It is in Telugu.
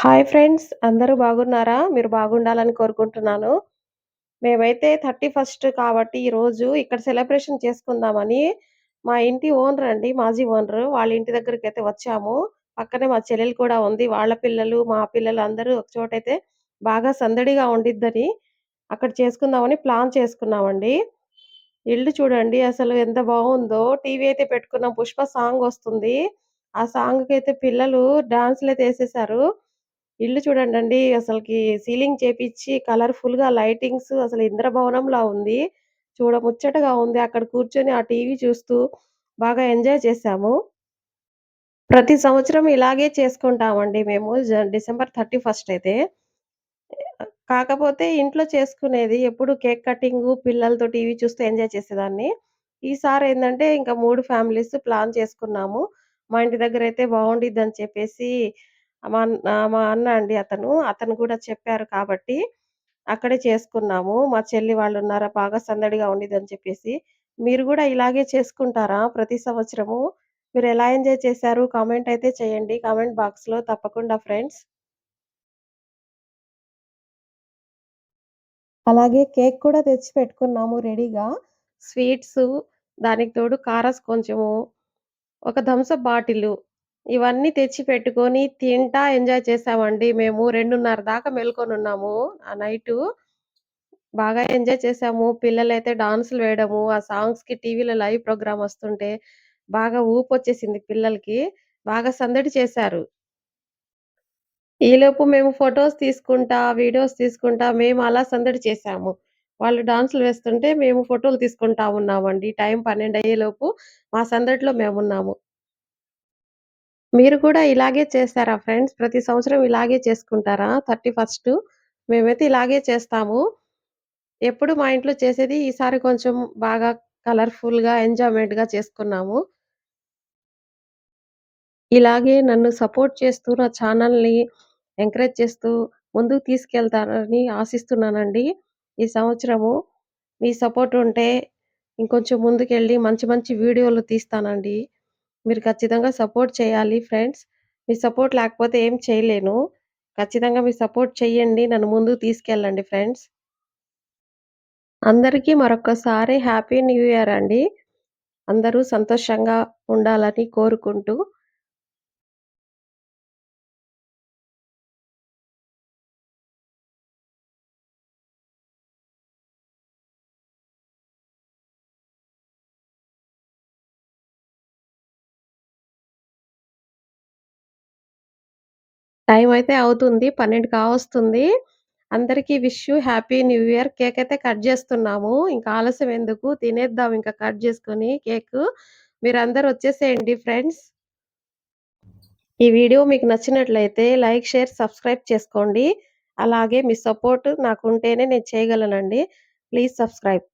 Hi friends. అందరూ బాగున్నారా? మీరు బాగుండాలని కోరుకుంటున్నాను. మేమైతే 31 కాబట్టి ఈరోజు ఇక్కడ సెలబ్రేషన్ చేసుకుందామని మా ఇంటి ఓనర్ అండి. మాజీ ఓనర్ వాళ్ళ ఇంటి దగ్గరికైతే వచ్చాము. పక్కనే మా చెల్లెలు కూడా ఉంది. వాళ్ళ పిల్లలు, మా పిల్లలు అందరూ ఒక చోటైతే బాగా సందడిగా ఉండిద్దని అక్కడ చేసుకుందామని ప్లాన్ చేసుకున్నామండి. ఇల్లు చూడండి అసలు ఎంత బాగుందో టీవీ అయితే పెట్టుకున్నాం. 'పుష్ప' సాంగ్ వస్తుంది. ఆ సాంగ్‌కైతే పిల్లలు డాన్స్లు అయితే వేసేసారు ఇల్లు చూడండండి అసలుకి సీలింగ్ చేపిచ్చి కలర్‌ఫుల్‌గా లైటింగ్స్ అసలు ఇంద్రభవనంలా ఉంది. చూడముచ్చటగా ఉంది. అక్కడ కూర్చొని ఆ టీవీ చూస్తూ బాగా ఎంజాయ్ చేశాము. ప్రతి సంవత్సరం ఇలాగే చేసుకుంటామండి మేము. డిసెంబర్ థర్టీ ఫస్ట్ అయితే. కాకపోతే ఇంట్లో చేసుకునేది ఎప్పుడు కేక్ కటింగ్ పిల్లలతో టీవీ చూస్తూ ఎంజాయ్ చేసేదాన్ని. ఈసారి ఏంటంటే ఇంకా మూడు ఫ్యామిలీస్ ప్లాన్ చేసుకున్నాము. మా ఇంటి దగ్గర అయితే బాగుండిద్ది అని చెప్పేసి మా అన్న అండి అతను. అతను కూడా చెప్పారు కాబట్టి అక్కడే చేసుకున్నాము. మా చెల్లి వాళ్ళు ఉన్నారా బాగా సందడిగా ఉండిద్దని చెప్పేసి. మీరు కూడా ఇలాగే చేసుకుంటారా ప్రతి సంవత్సరము? మీరు ఎలా ఎంజాయ్ చేశారు? కామెంట్ అయితే చేయండి. కామెంట్ బాక్స్‌లో తప్పకుండా ఫ్రెండ్స్. అలాగే కేక్ కూడా తెచ్చి పెట్టుకున్నాము రెడీగా. స్వీట్స్ దానికి తోడు కారస్ కొంచెము, ఒక థమ్సప్ బాటిలు ఇవన్నీ తెచ్చి పెట్టుకొని తింటా ఎంజాయ్ చేసామండి మేము. 2:30 దాకా మేల్కొనున్నాము ఆ నైటు. బాగా ఎంజాయ్ చేసాము పిల్లలైతే డాన్సులు వేయడము, ఆ సాంగ్స్‌కి టీవీలో లైవ్ ప్రోగ్రామ్ వస్తుంటే బాగా ఊపు వచ్చేసింది పిల్లలకి. బాగా సందడి చేశారు. ఈలోపు మేము ఫోటోస్ తీసుకుంటా, వీడియోస్ తీసుకుంటా మేము అలా సందడి చేశాము. వాళ్ళు డాన్సులు వేస్తుంటే మేము ఫోటోలు తీసుకుంటా ఉన్నామండి. టైం 12 అయ్యేలోపు మా సందడిలో మేము ఉన్నాము మీరు కూడా ఇలాగే చేస్తారా ఫ్రెండ్స్? ప్రతి సంవత్సరం ఇలాగే చేసుకుంటారా 31 మేమైతే ఇలాగే చేస్తాము. ఎప్పుడు మా ఇంట్లో చేసేది ఈసారి కొంచెం బాగా కలర్‌ఫుల్‌గా, ఎంజాయ్‌మెంట్‌గా చేసుకున్నాము. ఇలాగే నన్ను సపోర్ట్ చేస్తూ నా ఛానల్‌ని ఎంకరేజ్ చేస్తూ ముందుకు తీసుకెళ్తారని ఆశిస్తున్నానండి. ఈ సంవత్సరము మీ సపోర్ట్ ఉంటే ఇంకొంచెం ముందుకెళ్ళి మంచి మంచి వీడియోలు తీస్తానండి. మీరు ఖచ్చితంగా సపోర్ట్ చేయాలి ఫ్రెండ్స్. మీ సపోర్ట్ లేకపోతే ఏం చేయలేను. ఖచ్చితంగా మీ సపోర్ట్ చేయండి నన్ను ముందుకు తీసుకెళ్ళండి ఫ్రెండ్స్. అందరికీ మరొకసారి హ్యాపీ న్యూ ఇయర్ అండి. అందరూ సంతోషంగా ఉండాలని కోరుకుంటూ టైం అయితే అవుతుంది. 12 కావస్తుంది. అందరికీ wish you happy new year. Cake అయితే కట్ చేస్తున్నాము. ఇంకా ఆలస్యం ఎందుకు తినేద్దాం ఇంకా కట్ చేసుకొని కేక్ మీరందరూ వచ్చేసేయండి ఫ్రెండ్స్. ఈ వీడియో మీకు నచ్చినట్లయితే లైక్, షేర్, సబ్స్క్రైబ్ చేసుకోండి. అలాగే మీ సపోర్ట్ నాకు ఉంటేనే నేను చేయగలనండి. Please subscribe.